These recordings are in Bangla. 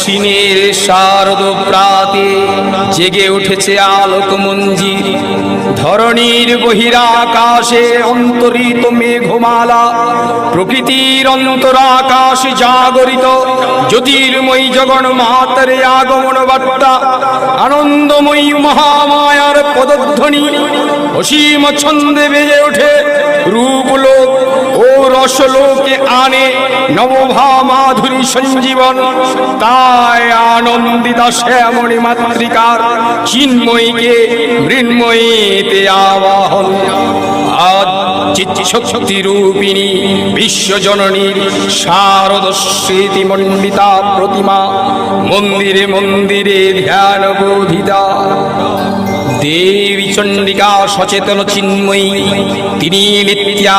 অশ্বিনের শারদ প্রাতে জেগে উঠেছে আলোক মঞ্জির ধরণীর বহিরাকাশে অন্তরিত মেঘমালা, প্রকৃতির অন্তরাকাশ জাগরিত, জ্যোতির্ময়ী জগন মাতারে আগমন বার্তা আনন্দময়ী মহামায়ার পদধ্বনি, অসীম ছন্দে বেজে ওঠে রূপলোক ও রসলোকে আনে নবভা মাধুরী সঞ্জীবন। তাই আনন্দিতা শ্যামণি মাতৃকার চিন্ময়ীকে মৃন্ময়ীতে আবাহন। আজ চিৎশক্তি রূপিণী বিশ্বজননীর শারদ স্মৃতি মণ্ডিতা প্রতিমা, মন্দিরে মন্দিরে ধ্যান বোধিতা দেবী চণ্ডিকা সচেতন চিন্ময়ী, তিনি নিত্যা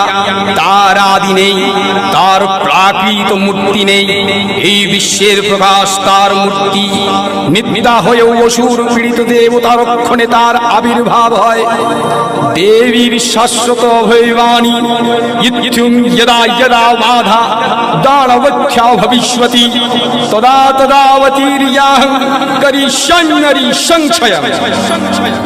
তার আদি নেই, তার প্রাকৃত মূর্তি নেই, এই বিশ্বের প্রকাশ তার মূর্তি। নিত্যা হয়েও অসুর পীড়িত দেবতা রক্ষণে তার আবির্ভাব হয়। দেবীর শাশ্বত অভয়বাণী যদা যদা বাধা, দানবখ্যা ভবিষ্যতি, তদা তদাবতীর্যাহ করিষ্যন্নরি সংশয়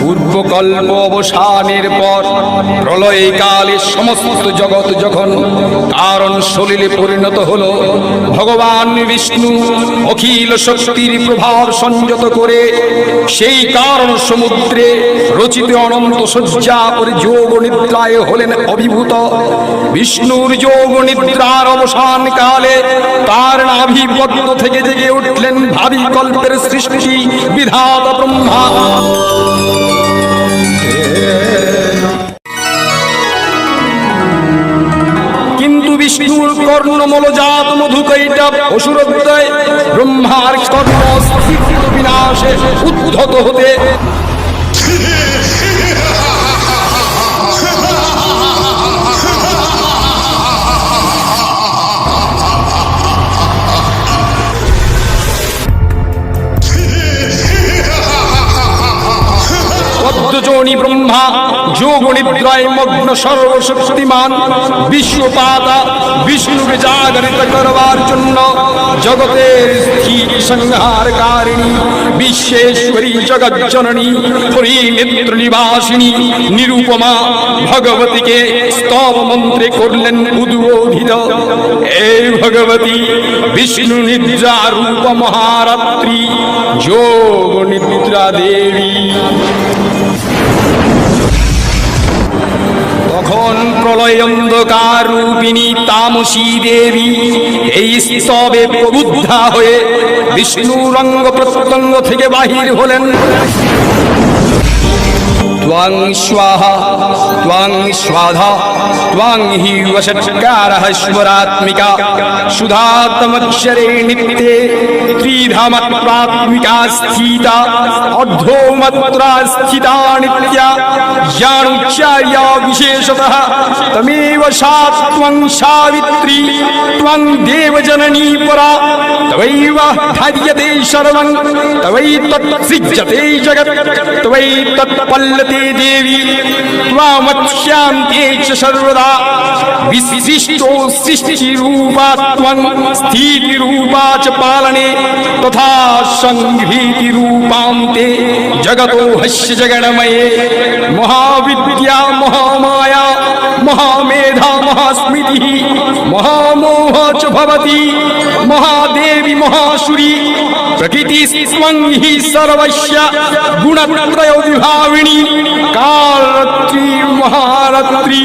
পূর্বকল্প অবসানের পর প্রলয়কালে সমস্ত জগৎ যখন কারণ সলিলে পরিণত হলো, ভগবান বিষ্ণু অখিল শক্তির প্রভাব সংযত করে সেই কারণ সমুদ্রে রচিত অনন্ত শয্যা করে যোগ নিদ্রায় হলেন অভিভূত। বিষ্ণুর যোগ নিদ্রার অবসান কালে তার নাভিপদ্ম থেকে জেগে উঠলেন ভাবি কল্পের সৃষ্টি বিধাতা ব্রহ্মা। বিষ্ণুর কর্ণমলজাত মধুকৈটা অসুরদ্বয় ব্রহ্মার কর্ণ বিনাশে উদ্ধত হতে পদ্মজনি ব্রহ্মা যোগ নিদ্রায় মগ্ন সর্বশক্তিমান বিশ্বপাতা বিষ্ণুকে জাগরিত করবার জন্য জগতের স্থির সংহার বিশ্বেশ্বরী জগৎ জননী নিবাসিনী, নিরূপমা ভগবতীকে স্তব মন্ত্রে করলেন উদ্বোধিত এই ভগবতী, বিষ্ণু নিদ্রা রূপ মহারাত্রি যোগ নিদ্রা দেবী। তখন প্রলয় অন্ধকার রূপিণী তামসী দেবী এই স্তবে প্রবুদ্ধা হয়ে বিষ্ণুরঙ্গ প্রত্যঙ্গ থেকে বাহির হলেন। त्वं स्वाहा, त्वं स्वाधा, त्वं हि वषट्कारः स्वरात्मिका, सुधात्मक्षरे नित्ये त्रिधामत्वात्मिका स्थिता, अर्धोमत्रा स्थिता नित्या यानुच्चार्या विशेषतः, तमेव सा त्वं सावित्री, त्वं देवजननी परा, तवैव धार्यते सर्वं तवैतत्सृज्यते जगत् त्वैतत्पल्लते देवी सर्वदा विशिष्टो सृष्टिरूपा त्वं, स्थितिरूपा च पालने, तथा सङ्घ्रीतिरूपान्ते जगतो हस्य जगणमये महाविद्या, महामाया, महामेधा महास्मृतिः महामोह च महादेवी महासुरी प्रकृति हि सर्वस्य गुणत्रयो विभाविनी कालरात्रि महारत्री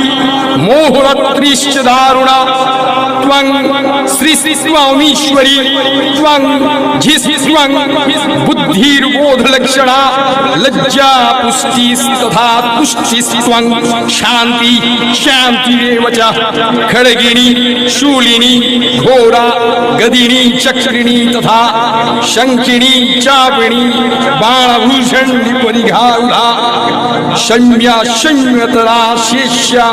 मोहरात्रिश्च दारुणा। त्वं श्रीस्त्वमीश्वरी त्वं झिस्त्वं बुद्धिर्बोधलक्षणा लज्जा पुष्टिस्तथा तुष्टिस्त्वं शान्ति शूलिनी, घोरा, गदिनी, चक्रिणी तथा शङ्किणी चापिणी बाणभूषण परिघारुधा शम्या शम्यतरा, शेष्या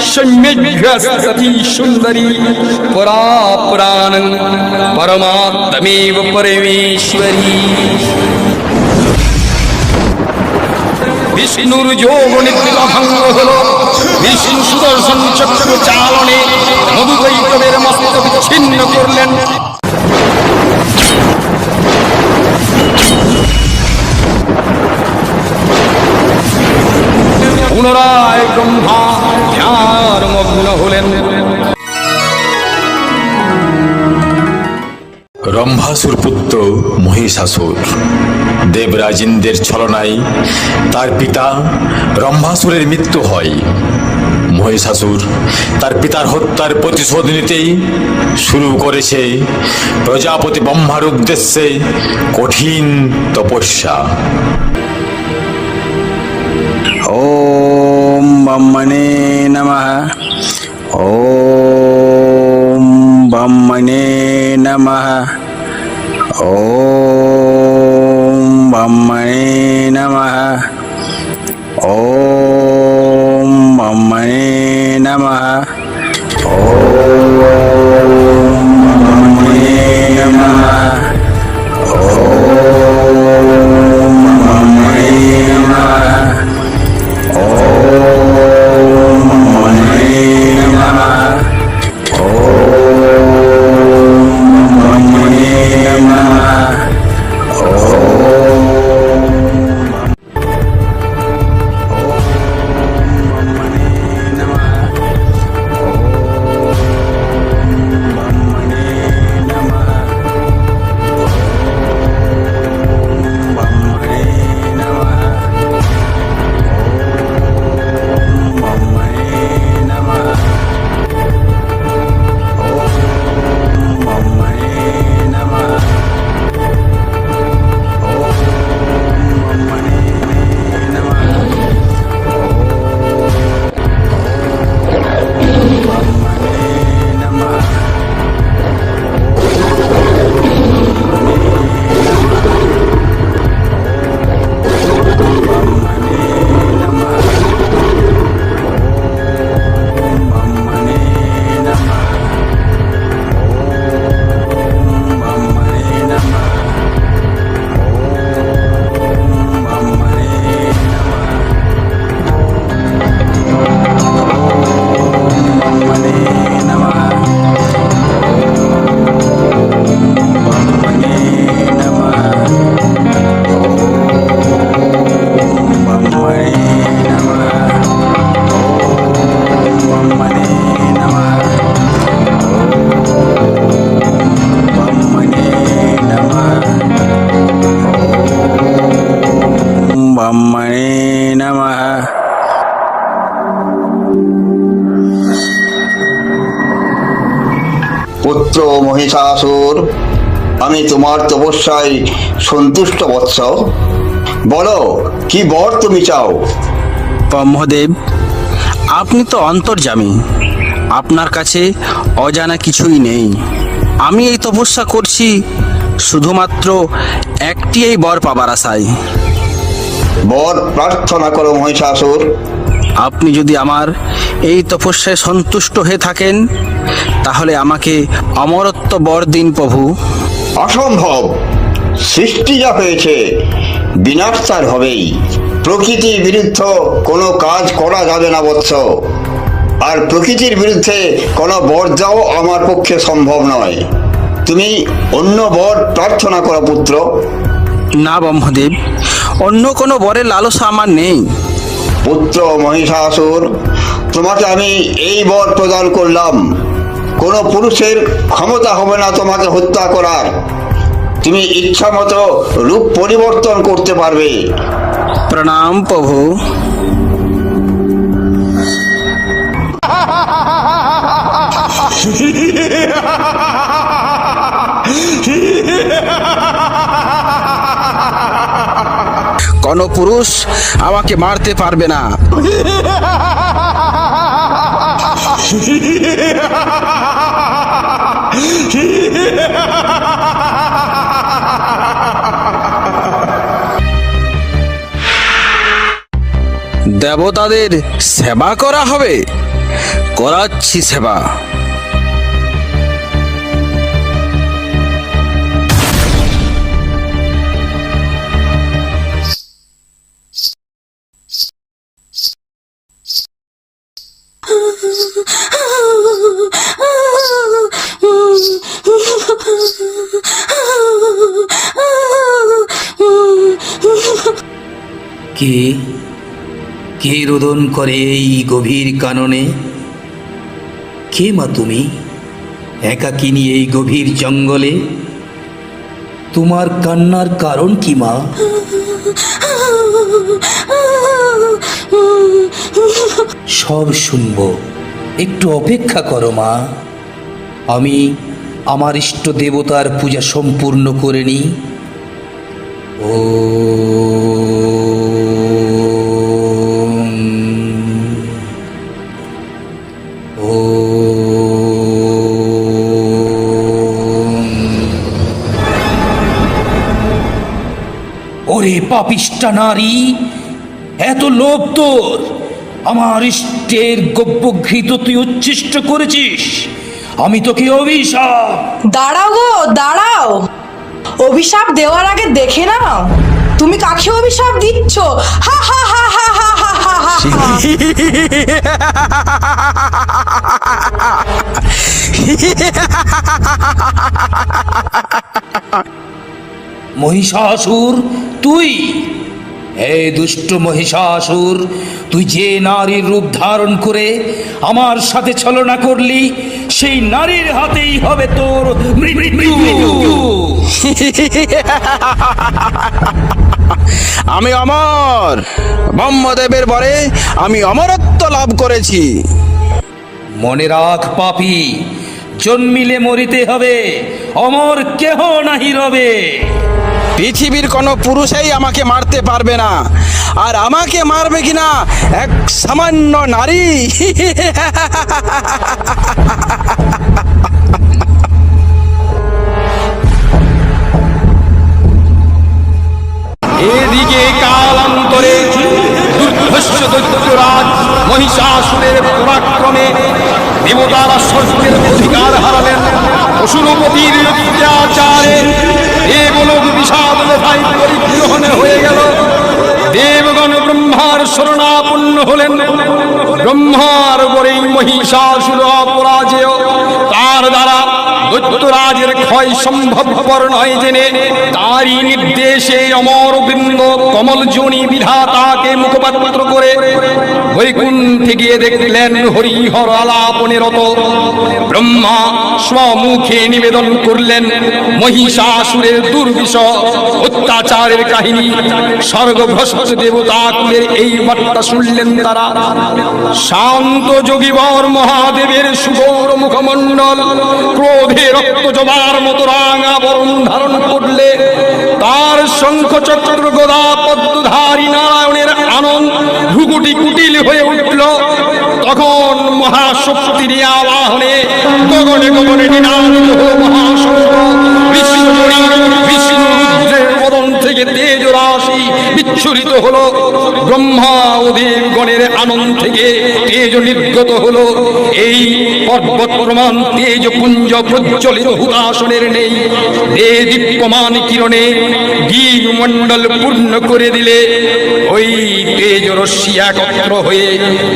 शम्यभ्य सती सुन्दरी। पुरापुराणं परमात्मेव परमेश्वरी। বিষ্ণুর যোগ নিদ্রা ভঙ্গ হল বিষ্ণু সুদর্শন চক্র চালনে মধুবৈতবের মস্তক বিচ্ছিন্ন করলেন পুনরায় ব্রহ্মা ধ্যান মগ্ন হলেন গজাসুর পুত্র মহিষাসুর। দেবরাজিন্দের ছলনায় তার পিতা ব্রহ্মাসুরের মৃত্যু হয়। মহিষাসুর তার পিতার হত্যার প্রতিশোধ নিতেই শুরু করেছে প্রজাপতি ব্রহ্মার উদ্দেশ্যে কঠিন তপস্যা। ওম ব্রহ্মণে নমঃ। ওম ব্রহ্মণে নমঃ। ॐ ब्रह्मणे नमः। ॐ ब्रह्मणे नमः মহিষাসুর আমি তোমার তপস্যায় সন্তুষ্ট বৎস। বলো কি বর তুমি চাও? ব্রহ্মদেব আপনি তো অন্তর্যামী। আপনার কাছে অজানা কিছুই নেই। আমি এই তপস্যা করছি শুধুমাত্র একটি এই বর পাবার আশায়। বর প্রার্থনা করো মহিষাসুর। আপনি যদি আমার এই তপস্যায় সন্তুষ্ট হয়ে থাকেন তাহলে আমাকে অমরত্ব বর দিন প্রভু। অসম্ভব। সৃষ্টি যা হয়েছে বিনাশ তার হবেই। প্রকৃতির বিরুদ্ধ কোনো কাজ করা যাবে না বৎস। আর প্রকৃতির বিরুদ্ধে কোনো বর যাও আমার পক্ষে সম্ভব নয়। তুমি অন্য বর প্রার্থনা করো পুত্র। না ব্রহ্মদেব অন্য কোনো বরের লালসা আমার নেই। পুত্র মহিষাসুর তোমাকে আমি এই বর প্রদান করলাম। কোনো পুরুষের ক্ষমতা হবে না তোমাকে হত্যা করার। তুমি ইচ্ছা মতো রূপ পরিবর্তন করতে পারবে। প্রণাম প্রভু। কোনো পুরুষ আমাকে মারতে পারবে না। দেবতাদের সেবা করা হবে। করাচ্ছি সেবা। কে কে রোদন করে এই গভীর কাননে, কে মা তুমি? একাকিনী এই গভীর জঙ্গলে? তোমার কান্নার কারণ কি মা? সব শুনব। একটু অপেক্ষা করো মা। আমি আমার ইষ্ট দেবতার পূজা সম্পূর্ণ করে নিই। ও পাপিষ্টা নারী এত লোভ তোর। আমার ইষ্টের গব্যঘৃত তুই উচ্ছিষ্ট করেছিস। আমি তোকে অভিশাপ। দাঁড়াও গো দাঁড়াও। অভিশাপ দেওয়ার আগে দেখে নাও। তুমি কাকে অভিশাপ দিচ্ছ? হা হা হা হা হা হা হা হা হা। মহিষাসুর তুই? হে দুষ্ট মহিষাসুর তুই যে নারীর রূপ ধারণ করে আমার সাথে ছলনা করলি সেই নারীর হাতেই হবে তোর মৃত্যু। আমি অমর। ব্রহ্মদেবের বরে আমি অমরত্ব লাভ করেছি। মনে রাখ পাপি জন্মিলে মরিতে হবে। অমর কেহ নাহি রবে। পৃথিবীর কোনো পুরুষেই আমাকে মারতে পারবে না। আর আমাকে মারবে কিনা এক সামান্য নারী? এদিকে কালান্তরে দুর্ধস্য দৈত্যরাজ মহিষাসুরের পরাক্রমে দেবতারা সত্যের অধিকার হারালেন। অসুরপতির অত্যাচারে দেবলোক বিষাদ ভাই পরিগ্রহণে হয়ে গেল। দেবগণ ব্রহ্মার শরণাপন্ন হলেন। ব্রহ্মার বরেই মহিষাসুর অপরাজেয়। তার দ্বারা দৈত্যরাজের ক্ষয় সম্ভবপর নয় জেনে তারই নির্দেশে অমর বৃন্দ কমল জনি বিধাতাকে মুখপাত্র করে বৈকুণ্ঠে গিয়ে দেখলেন হরিহর আলাপনে ব্রহ্মা স্বমুখে নিবেদন করলেন, মহিষাসুরের দুর্বিষ অত্যাচারের কাহিনী। স্বর্গভ্রষ্ট দেবতা কুলের এই বার্তা শুনলেন তারা। শান্ত যোগীবর মহাদেবের সুগৌর মুখমণ্ডল, ক্রোধে রক্ত জবার মতো রাঙা বরণ ধারণ করলে তার শঙ্খ চক্র গদা পদ্মধারী নারায়ণের আনন্দ ভুগুটি কুটিল হয়ে উঠল। তখন মহাশক্তির আবাহনে গগনে গগনে মহাশঙ্খ বিষ্ণুজনী বিষ্ণু রুদ্রের থেকে তেজ রাশি বিচ্ছুরিত হলো। ব্রহ্মা ও দেবগণের আনন্দ থেকে তেজ নির্গত হলো। এই পর্বত প্রমাণ তেজ পুঞ্জ প্রজ্বলিত হুতাসনের নেই। এ দীপ্যমান কিরণে গীর মণ্ডল পূর্ণ করে দিলে ওই তেজ রশ্মি একত্র হয়ে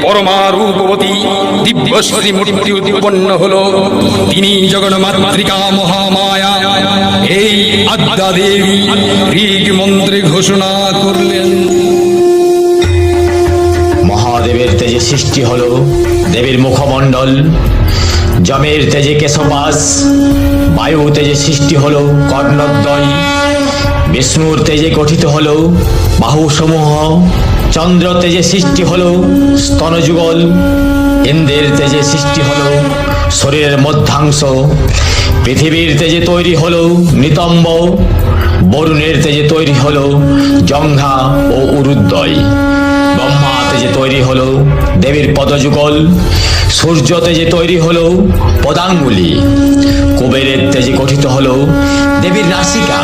পরমা রূপবতী দিব্যশ্রী মূর্তি উৎপন্ন হলো। তিনি জগন্মাতৃকা মহামায়া। এই আদ্যা দেবী ঋগ মন্ত্রে ঘোষণা করলেন। মহাদেবের তেজে সৃষ্টি হল দেবীর মুখমণ্ডল। জমের তেজে কেশবাস, বায়ু তেজে সৃষ্টি হল কর্ণদ্বয়। বিষ্ণুর তেজে গঠিত হলো বাহুসমূহ। চন্দ্র তেজে সৃষ্টি হলো স্তনযুগল। ইন্দ্রের তেজে সৃষ্টি হল শরীরের মধ্যাংশ। পৃথিবীর তেজে তৈরি হলো নিতম্ব বরুণের তেজে তৈরি হলো জঙ্ঘা ও উরুদ্বয় ব্রহ্মা তেজে তৈরি হলো দেবীর পদযুগল, সূর্য তেজে তৈরি হলো পদাঙ্গুলি। কুবেরের তেজে গঠিত হলো দেবীর নাসিকা।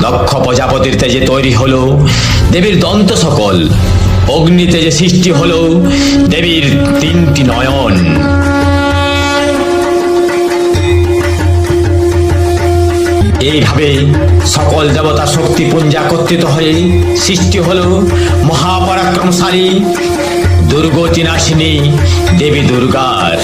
লক্ষ প্রজাপতির তেজে তৈরি হলো দেবীর দন্ত সকল। অগ্নি তেজে সৃষ্টি হলো দেবীর তিনটি নয়ন। এইভাবে সকল দেবতা শক্তি পুঞ্জ একত্রিত হয়ে সৃষ্টি হলো মহাপরাক্রমশালী দুর্গতি নাশিনী দেবী দুর্গার।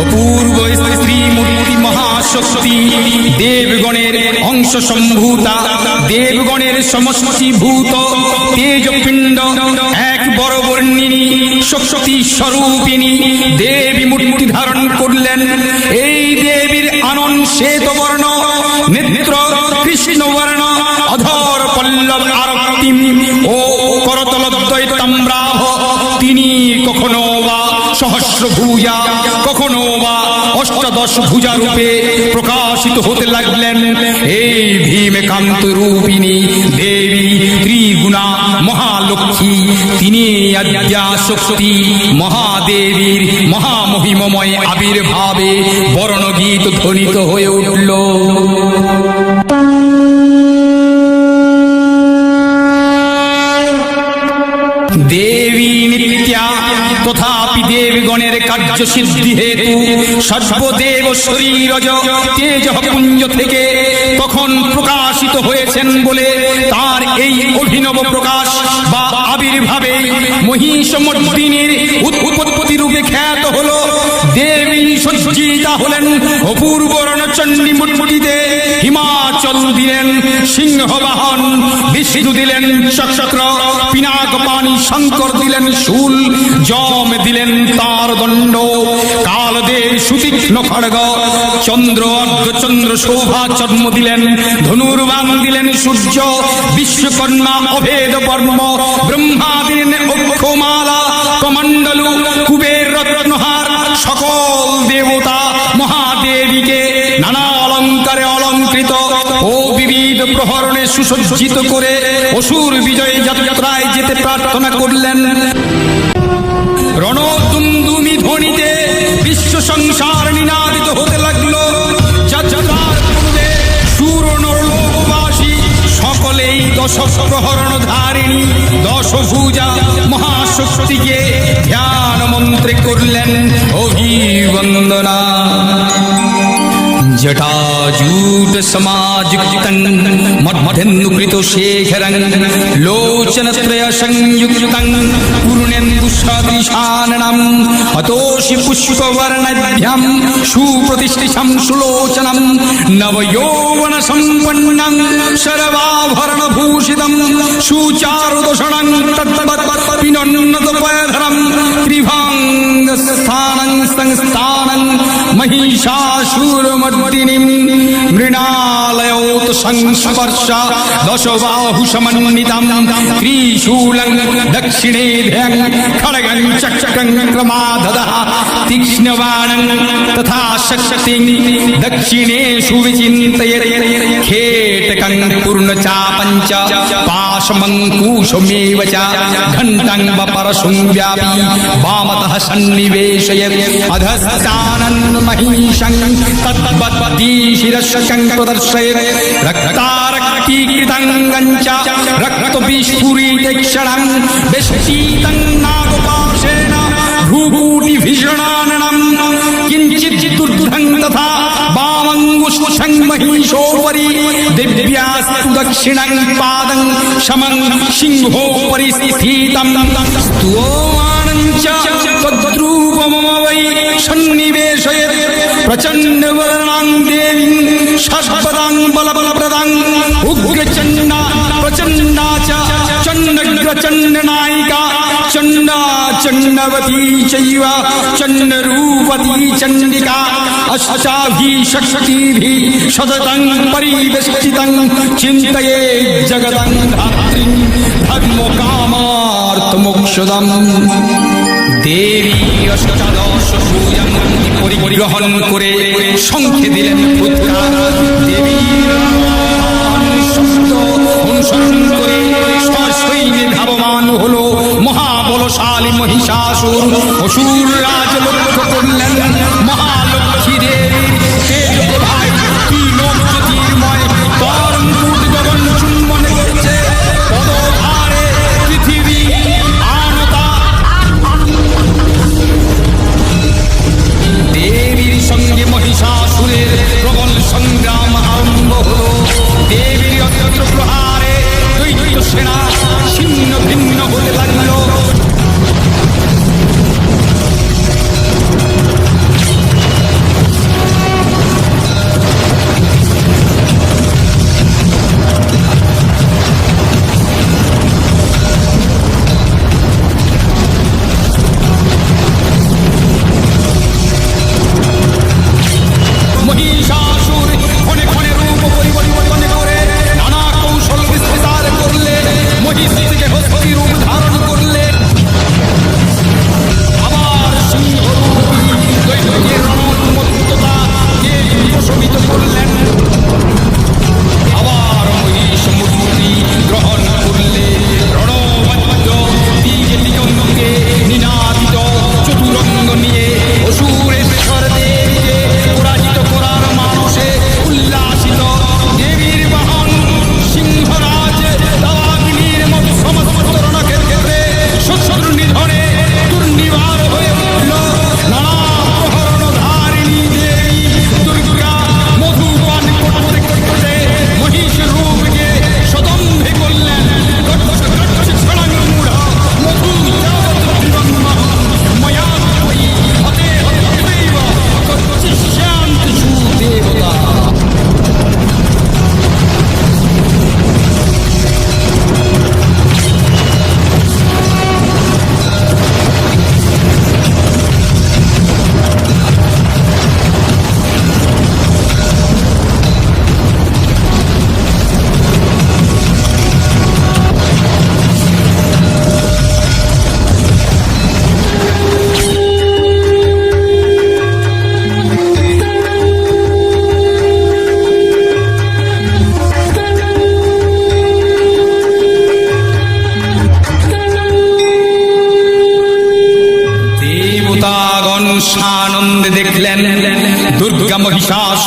অপূর্ব স্ত্রী, মূর্তি, মহাশক্তি, দেবগণের অংশ সম্ভূতা, দেবগণের সমষ্টিভূত তেজপিণ্ড, এক বড় বর্ণিনী শক্তি স্বরূপিনী দেবী মূর্তি ধারণ করলেন। এই দেবীর আনন শ্বেত বর্ণ নেত্র কৃষ্ণ বর্ণ অধর পল্লব আরক্তিম ও করতলদ্বয় তাম্রাভ তিনি কখনো বা সহস্র ভুজা কখনো বা অষ্টাদশ ভুজা রূপে প্রকাশিত হতে লাগলেন। এই ভীমকান্ত রূপিণী দেবী, ত্রিগুণা মহালক্ষ্মী, তিনি আদ্যা শক্তি মহাদেবীর মহামহিমময় আবির্ভাবে বর্ণগীত ধ্বনিত হয়ে উঠল। দেবগণের কার্য সিদ্ধি হেতু সর্বদেব শরীর তেজ পুঞ্জ থেকে তখন প্রকাশিত হয়েছেন বলে তার এই অভিনব প্রকাশ বা আবির্ভাবে মহিষমর্দিনীর উৎপত্তি রূপে খ্যাত হলো। দেবী সজ্জিতা হলেন অপূর্ব রণচণ্ডী মূর্তিতে হিমাচল দিলেন সিংহ বাহন বিষ্ণু দিলেন চক্র পিনাক পানি শঙ্কর দিলেন শুল, জম দিলেন তার দণ্ড। কালদেব সুতীক্ষ্ণ খড়গ, চন্দ্র অর্ধচন্দ্র শোভা জন্ম দিলেন, ধনুর্বাণ দিলেন সূর্য, বিশ্বকর্মা অভেদ বর্ম, ব্রহ্মা দিলেন অক্ষমালা, কমণ্ডলু, কুবের রত্নহার, সকল দেবতা সুসজ্জিত করে অসুর বিজয় যাত্রায় যেতে প্রার্থনা করলেন। রণতুন্দুমি ধ্বনিতে বিশ্ব সংসার নিনাদিত হতে লাগল। সকলেই দশ প্রহরণ ধারিণী দশ ভুজা মহাশক্তিকে ধ্যান মন্ত্রে করলেন অভিবন্দনা। জটাজূট সমাযুক্তং মধ্যেন্দুকৃত শেখরং লোচনত্রয় সংযুক্তং পূর্ণেন্দু সদৃশাননম অতোষি পুষ্পবর্ণভ্যাম সুপ্রতিষ্ঠিতম সুলোচনম নবযৌবন সম্পন্নং সর্বাভরণ ভূষিতম সুচারুদোষণং তত্তৎ পিনন্নত मृणालयोतिनिं मृणालयोत्संस्पर्श दशबाहुसमन्वितं त्रिशूलं दक्षिणे ध्यं खड्गं चक्रं क्रमाधदः तीक्ष्णबाणं तथा शक्तिं दक्षिणे सुविचिन्तय खेटकं, पूर्णचापञ्च, पाशमङ्कुशमेव च घण्टं वपरशुं वामतः सन्निवेशय अधस्तानन् महिषं तद्वत् प्रदर्शयत् रक्तारक्तीकृतं च रक्तविस्फुरितक्षणं विष्टीतं नागपाशेन भ्रूभूटिभीषणाननं किञ्चित् दुर्धं तथा वामङ्गुष्ठं महिषोपरि दिव्यास्तु दक्षिणं पादं समं सिंहोपरि स्थितं स्तुवानं च तद्रूपमम वै सन्निवेशयत् प्रचण्डवरणां देवीं षष्पदां बलबलप्रदां उग्रचण्डा प्रचण्डा च चण्डग्रचण्डनायिका चण्डा चण्डवती चैव चण्डरूपती चण्डिका अष्टाभि षट्शक्तिभिः सततं परिवेष्टितं चिन्तये जगदं धात्रीं धर्मकामार्थमोक्षदम् দেবী পরিগ্রহণ করে সংখ্যে দিলেন ধাবমান হল মহাবলশালী মহিষাসুর। অসুর রাজ লক্ষ্য করলেন মহালক্ষ্মী দেবীর প্রহারে দৈত্য সেনা ছিন্ন ভিন্ন হতে লাগল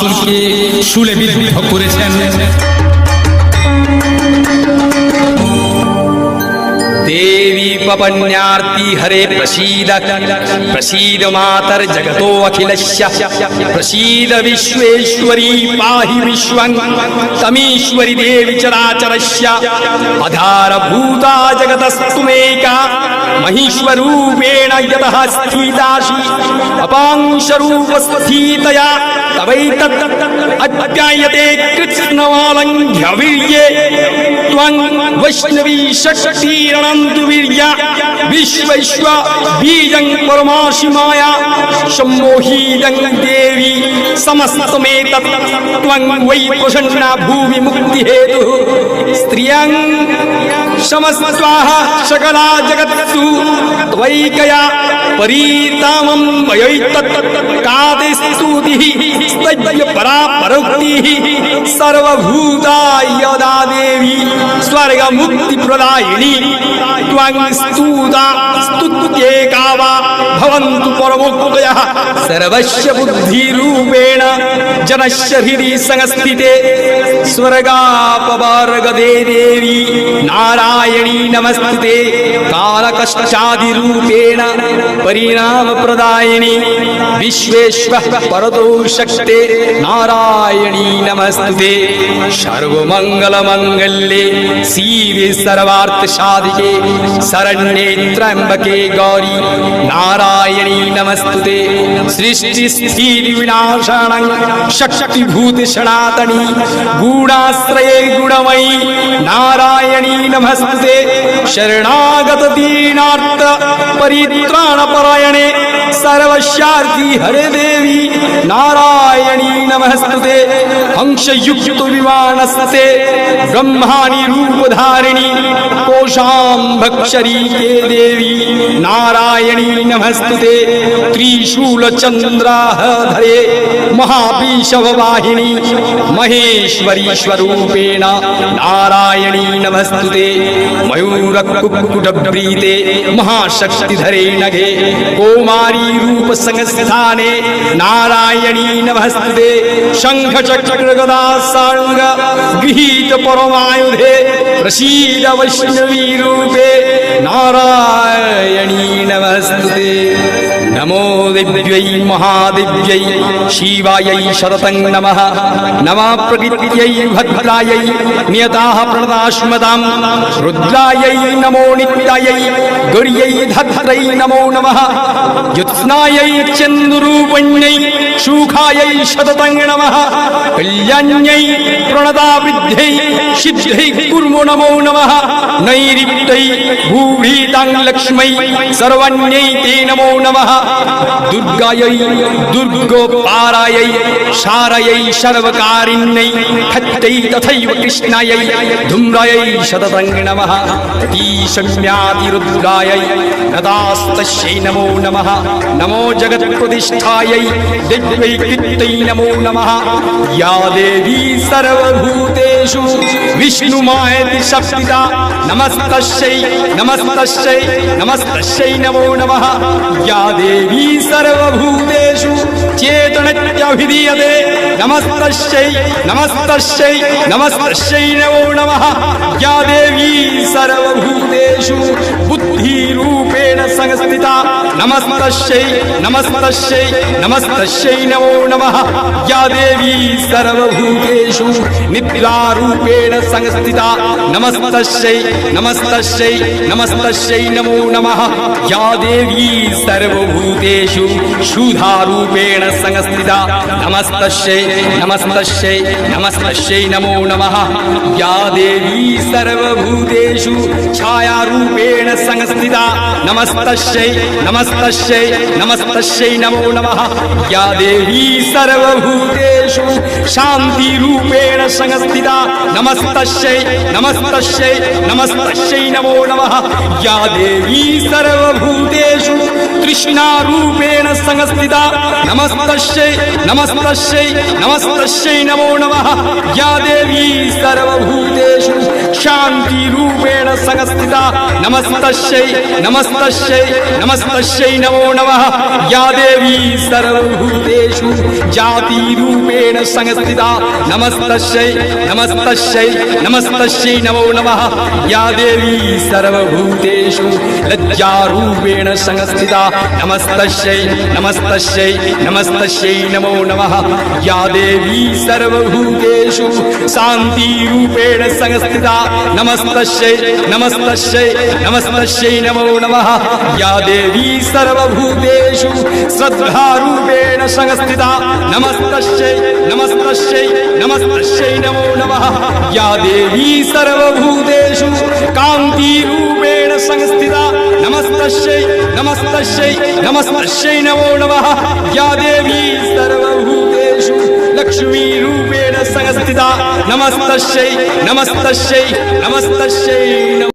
মহিষাসুরকে শুলে বিদ্ধ করেছেন। देवी पवन्यार्ति हरे प्रसीद। प्रसीद मातर जगतो अखिलस्य प्रसीद विश्वेश्वरी पाहि विश्वं। तमीश्वरि देवि चराचरस्य अधारभूता जगतस्तुमेका महिष्वरूपेण यतः स्थितासि अपांशरूपस्थितया तवैतत् अध्यायते कृत्स्नवालङ्घ्यवीर्ये। त्वं वैष्णवी षट्टीरणन्तु वीर्या विश्वैश्व बीजं परमाशि माया सम्मोहीदं देवी समस्तमेतत् त्वं वै प्रसन्ना भूमि मुक्तिहेतुः स्त्रियं समस्त्वाः सकला जगत्सु त्वैकया परीतामं मयैतत् कादिस्तुतिः स्तव्य परा परोक्तिः सर्वभूता यदा देवी स्वर्गमुक्तिप्रदायिनी त्वं स्तूता स्तुत्येका वा भवन्तु परमोक्तयः सर्वस्य बुद्धिरूपेण जनस्य हृदि संस्थिते स्वर्गापवर्गदे देवी नारायणी नमस्ते कालकश्चादिरूपेण परिणामप्रदायिनी विश्वेश्व परतो शक्ते नारायणी नमस्ते सर्वमङ्गलमङ्गल्ये शिवे सर्वार्थसाधिके शरण्ये त्र्यम्बके गौरी नारायणी नमस्ते सृष्टिस्थितिविनाशानं शक्तिभूतसनातनी गुणाश्रये गुणमयी नारायणी नमस्ते असते शरणागत दीनार्थ परित्राण परायणे सर्वशार्ति हरे देवी नारायणी नमस्ते हंसयुक्त विमानस्ते ब्रह्माणि रूपधारिणी कोशाम्भक्षरी के देवी नारायणी नमस्ते त्रिशूलचन्द्राः धरे महापीशववाहिनी महेश्वरी स्वरूपेण नारायणी नमस्ते मयूरकुक्कुटप्रीते नघे कौमारी रूप संस्थाने नारायणी नमस्ते शंख चक्र गदा सांग गृहीत परमायुधे प्रसीद वैष्णवी रूपे नारायणी नमस्ते नमो दिव्यै महादिव्यै शिवायै शरतं नमः नमः प्रकृत्यै भद्रायै नियताः प्रणताश्मतां रुद्रायै नमो नित्यायै गौर्यै धत्रै नमो नमः ज्योत्स्नायै चन्दुरूपण्यै सुखायै शततं नमः कल्याण्यै प्रणतावृद्ध्यै सिद्ध्यै कुर्मो नमो नमः नैरिप्तै भूभीतां लक्ष्मै सर्वण्यै ते नमो नमः दुर्गायै दुर्गोपारायै शारयै सर्वकारिण्यै खट्टै तथैव कृष्णायै धूम्रायै शततं नमः तीशम्यातिरुद्रायै नदास्तस्यै नमो नमः नमो जगत्प्रतिष्ठायै दिव्यै कृत्यै नमो नमः या देवी सर्वभूतेषु विष्णुमायति शक्तिदा नमस्तस्यै नमस्तस्यै नमस्तस्यै नमो नमः या देवी सर्वभूतेषु चेतनत्यभिधीयते। नमस्तस्यै नमस्तस्यै नमस्तस्यै नमो नमः। या देवी सर्वभूतेषु యోగేన సంస్థిత నమస్తై నమస్తై నమస్తై నమో నమ. యా దేవీ సర్వభూతేషు నిద్రారూపేణ సంస్థిత నమస్తై నమస్తై నమస్తై నమో నమ. యా దేవీ సర్వభూతేషు శూధారూపేణ సంస్థిత నమస్తై నమస్తై నమస్తై నమో నమ. యా దేవీ సర్వభూతేషు ఛాయారూపేణ సంస్థిత నమ నమస్తై నమస్తై నమస్తై నమో నమ యా దేవీ సర్వభూతేషు శాంతి రూపేణ సంస్థిత నమస్తై నమస్తై నమస్తై నమో నమ యా దేవీ సర్వభూతేషు కృష్ణారూపేణ సంస్థిత నమస్తై నమస్తై నమస్తై నమో నమ యా దేవీ సర్వభూతేషు ശാന്തി രൂപേണ സഹസ്ഥിത. നമസ്തശ്ശൈ നമസ്തശ്ശൈ നമസ്തശ്ശൈ നമോ നമ. യാ ദേവീ സർവഭൂതേഷു ജാതി രൂപേണ സഹസ്ഥിത. നമസ്തശ്ശൈ നമസ്തശ്ശൈ നമസ്തശ്ശൈ നമോ നമ. യാ ദേവീ സർവഭൂതേഷു ലജ്ജാരൂപേണ സഹസ്ഥിത. നമസ്തശ്ശൈ നമസ്തശ്ശൈ നമസ്തശ്ശൈ നമോ നമ. യാ ദേവീ സർവഭൂതേഷു ശാന്തി രൂപേണ സംസ്ഥിത नमस्तस्यै नमस्तस्यै नमस्तस्यै नमो नमः। या देवी सर्वभूतेषु श्रद्धारूपेण संस्थिता। नमस्तस्यै नमस्तस्यै नमस्तस्यै नमो नमः। या देवी सर्वभूतेषु कान्तिरूपेण संस्थिता। नमस्तस्यै नमस्तस्यै नमस्तस्यै नमो नमः। या देवी सर्वभूतेषु लक्ष्मीरूपेण संस्थिता नमस्तस्यै नमस्तस्यै नमस्तस्यै नमो